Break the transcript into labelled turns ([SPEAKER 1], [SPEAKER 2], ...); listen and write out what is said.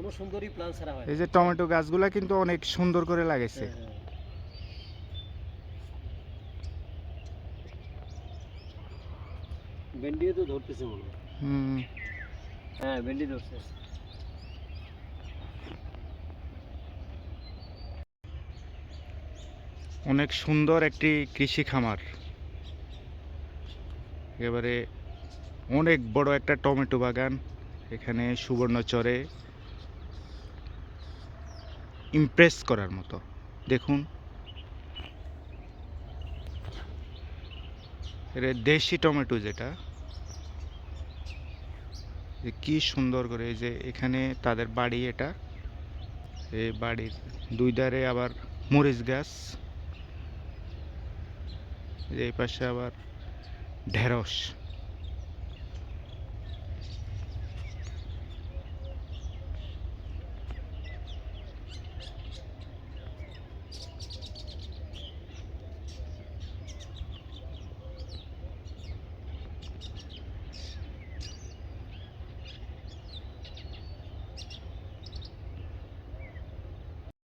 [SPEAKER 1] কোনো প্ল্যান ছাড়া হয়
[SPEAKER 2] এই যে টমেটো গাছগুলা কিন্তু অনেক সুন্দর করে লাগাইছে।
[SPEAKER 1] হ্যাঁ, হ্যাঁ। ভেন্ডিও তো ধরতেছে মনে
[SPEAKER 2] হুম।
[SPEAKER 1] হ্যাঁ ভেন্ডি ধরছে।
[SPEAKER 2] অনেক সুন্দর একটি কৃষি খামার। এবারে অনেক বড় একটা টমেটো বাগান। এখানে সুবর্ণচরে ইমপ্রেস করার মতো। দেখুন। এটা দেশি টমেটো যেটা। যে কি সুন্দর করে এই যে এখানে তাদের বাড়ি এটা। এই বাড়ির দুই ধারে আবার মরিচ গাছ। এই পাশে আবার ঢেঁড়স।